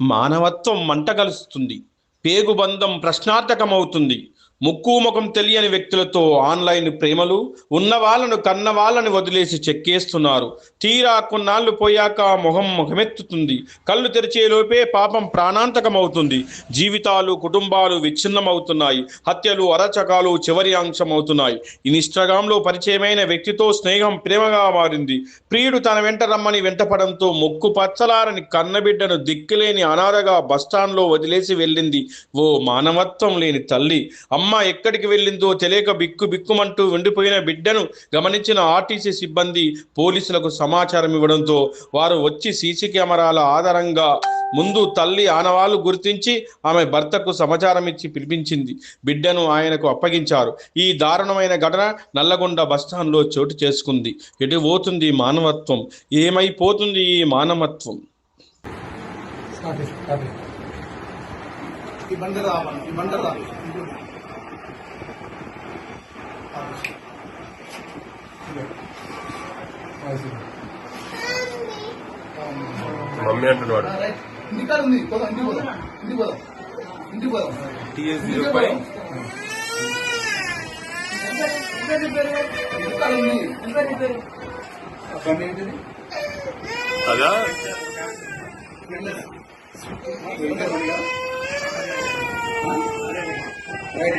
మానవత్వం మంట కలుస్తుంది. పేగుబంధం ప్రశ్నార్థకమవుతుంది. ముక్కు ముఖం తెలియని వ్యక్తులతో ఆన్లైన్ ప్రేమలు ఉన్న వాళ్ళను కన్న వాళ్ళని వదిలేసి చెక్కేస్తున్నారు. తీరా కొన్నాళ్ళు పోయాక మొహం ముఖమెత్తుతుంది కళ్ళు తెరిచేలోపే పాపం ప్రాణాంతకమవుతుంది. జీవితాలు కుటుంబాలు విచ్ఛిన్నమవుతున్నాయి. హత్యలు అరచకాలు చివరి అంశం అవుతున్నాయి ఇన్స్టాగ్రామ్లో పరిచయమైన వ్యక్తితో స్నేహం ప్రేమగా మారింది. ప్రియుడు తన వెంట రమ్మని వెంటపడంతో ముక్కు పచ్చలారని కన్నబిడ్డను దిక్కులేని అనాథగా బస్టాండ్లో వదిలేసి వెళ్ళింది. ఓ మానవత్వం లేని తల్లి. అమ్మ ఎక్కడికి వెళ్ళిందో తెలియక బిక్కు బిక్కుమంటూ ఉండిపోయిన బిడ్డను గమనించిన ఆర్టీసీ సిబ్బంది పోలీసులకు సమాచారం ఇవ్వడంతో వారు వచ్చి సీసీ కెమెరాల ఆధారంగా ముందు తల్లి ఆనవాళ్ళు గుర్తించి ఆమె భర్తకు సమాచారం ఇచ్చి పిలిపించింది. బిడ్డను ఆయనకు అప్పగించారు. ఈ దారుణమైన ఘటన నల్లగొండ బస్టాండ్లో చోటు చేసుకుంది. ఎటు పోతుంది మానవత్వం? ఏమైపోతుంది ఈ మానవత్వం? ఈ బండరా ఈ బండరా మమ్మీ అంటున్నాడు. ఇంటికాడ ఉంది. పోదాం ఇంటికి పోదాం. ఇంటికి పోదాం. ఇంటికి పోదాం. టీఎస్ ఇంటికి జీరో పోదాం. ఫైవ్. ఇంటికాడ ఉంది ఆ బండి ఏంటిది అదా. ఏంటి బండిగా? రైట్